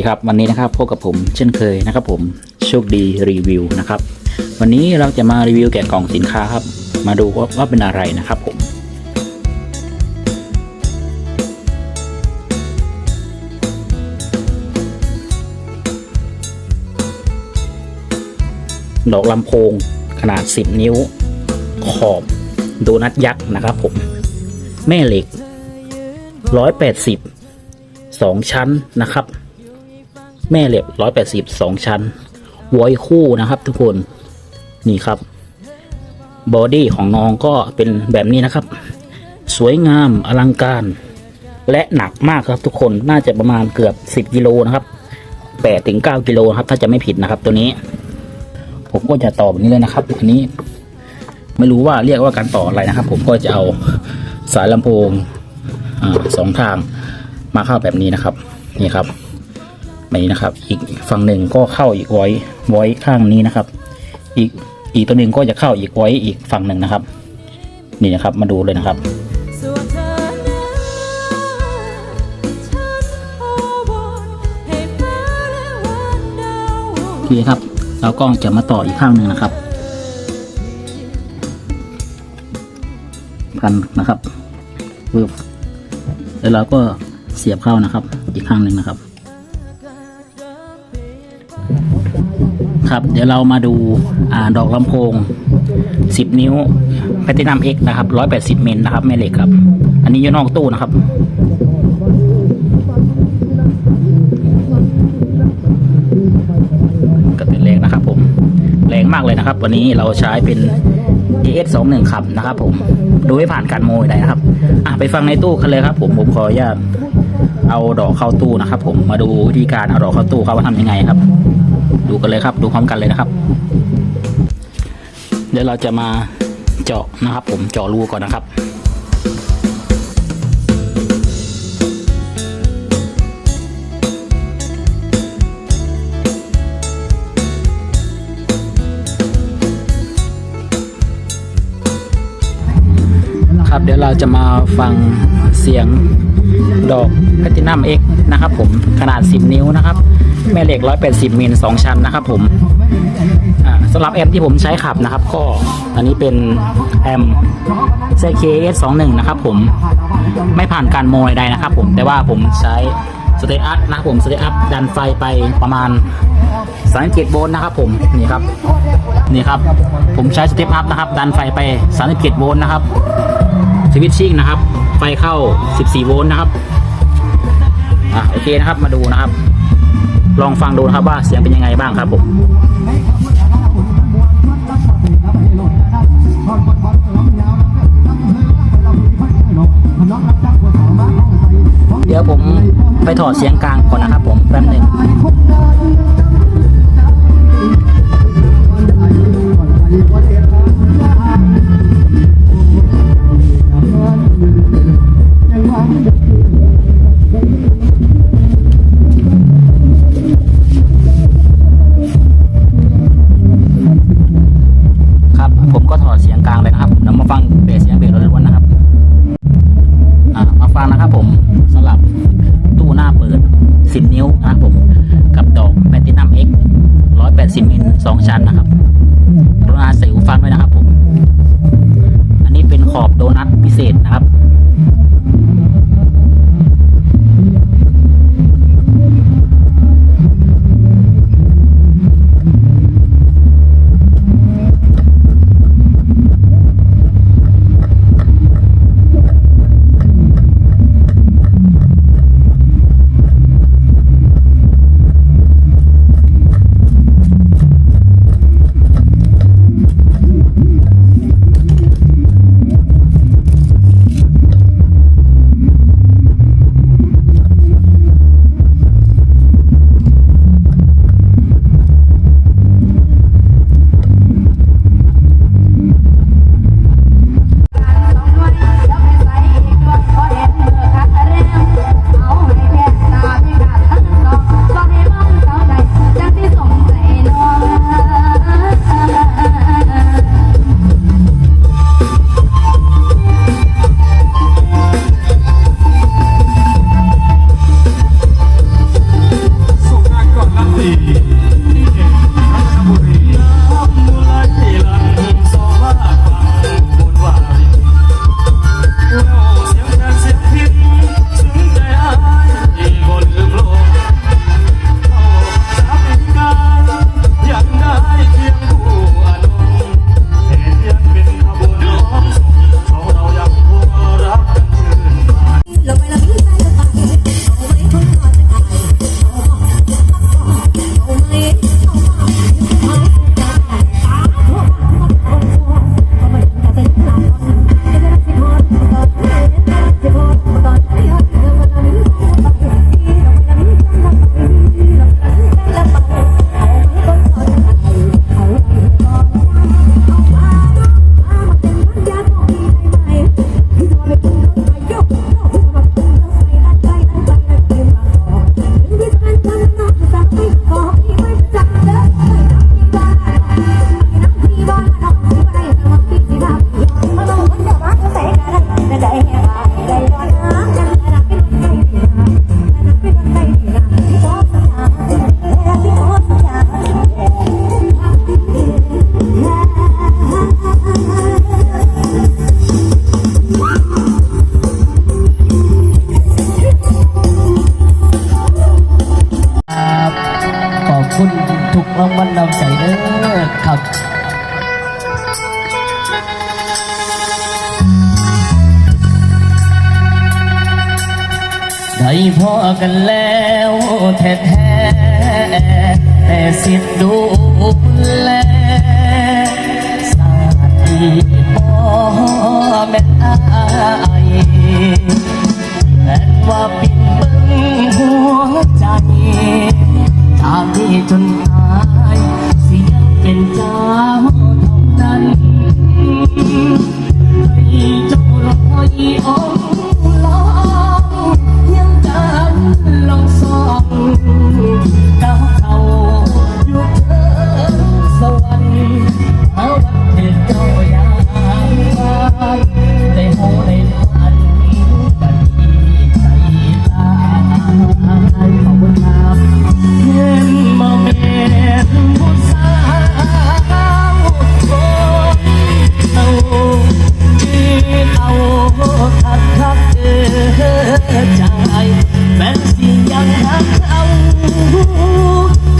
ดีครับวันนี้นะครับพบกับผมเช่นเคยนะครับผมโชคดีรีวิวนะครับวันนี้เราจะมารีวิวแกะกล่องสินค้าครับ มาดูว่าว่าเป็นอะไรนะครับผมดอกลำโพงขนาด 10 นิ้ว ขอบโดนัทยักษ์นะครับผม แม่เหล็ก 180สองชั้นนะครับ แม่เหล็กร้อยแปดสิบสองชั้นไว้คู่นะครับ ทุกคนนี่ครับบอดี้ของน้องก็เป็นแบบนี้นะครับ สวยงามอลังการ และหนักมากครับทุกคนน่าจะประมาณเกือบสิบกิโลนะครับแปดถึงเก้ากิโลครับ ถ้าจะไม่ผิดนะครับ ตัวนี้ ผมก็จะต่อแบบนี้เลยนะครับ อันนี้ ไม่รู้ว่าเรียกว่าการต่ออะไรนะครับ ผมก็จะเอาสายลำโพงอสองทางมาเข้าแบบนี้นะครับ นี่ครับ นี้นะครับ อีกฝั่งหนึ่งก็เข้าอีกไว้ไว้ข้างนี้นะครับ อีกอีกตัวหนึ่งก็จะเข้าอีกไว้อีกฝั่งหนึ่งนะครับ นี่นะครับมาดูเลยนะครับส่วนเธอนั้นฉันขอวอนให้ฟ้าและวันดาวโอเคครับแล้วก็จะมาต่ออีกข้างหนึ่งนะครับ พันนะครับปึ๊บแล้วเราก็เสียบเข้านะครับ อีกข้างหนึ่งนะครับ ครับ เดี๋ยวเรามาดูอ่าดอกลำโพง 10 นิ้วแพตินัมเอ็กนะครับ 180 เมิลนะครับ แม่เหล็กครับ อันนี้อยู่นอกตู้นะครับก็เป็นแรงนะครับผม แรงมากเลยนะครับ วันนี้เราใช้เป็น GS 2 1ขับนะครับผม ดูไม่ผ่านการโมยใดนะครับ อะไปฟังในตู้กันเลยครับ ผม ผมขออนุญาตเอาดอกเข้าตู้นะครับ ผม มาดูวิธีการเอาดอกเข้าตู้เขาว่าทำยังไงครับ ดูกันเลยครับ ดูพร้อมกันเลยนะครับ เดี๋ยวเราจะมาเจาะนะครับ ผมเจาะรูก่อนนะครับครับเดี๋ยวเราจะมาฟังเสียงดอกแพตินัมเอ็กนะครับผมขนาด 10 นิ้วนะครับ แม่เหล็ก 180 มิล2ชั้นนะครับผมสำหรับแอมที่ผมใช้ขับนะครับ ก็อันนี้เป็นแอม CKS21 นะครับผมไม่ผ่านการโมยใดนะครับผมแต่ว่าผมใช้สเตอัพนะครับผมสเตอัพดันไฟไปประมาณ37โวลต์นะครับผมนี่ครับนี่ครับ ผมใช้สเตปอัพนะครับ ดันไฟไป37โวลต์นะครับสวิตชิ่งนะครับ ไฟเข้า 14 โวลต์นะครับอะโอเคนะครับมาดูนะครับ ลองฟังดูนะครับว่าเสียงเป็นยังไงบ้างครับผมเดี๋ยวผมไปถอดเสียงกลางก่อนนะครับผมแป๊บหนึ่ง ผมก็ถอดเสียงกลางเลยนะครับเดี๋ยวมาฟังเบสเสียงเบสล้วนๆนะครับอ่ามาฟังนะครับผมสำหรับตู้หน้าเปิด 10 นิ้วนะครับผม กับดอกแพตินัมเอ็ก180มิล2ชั้นนะครับกรุณาใส่หูฟังด้วยนะครับผม อันนี้เป็นขอบโดนัทพิเศษนะครับ คุณถูกรางวัลนำใส่เด้อครับได้พอกันแล้วแท้ๆ tentang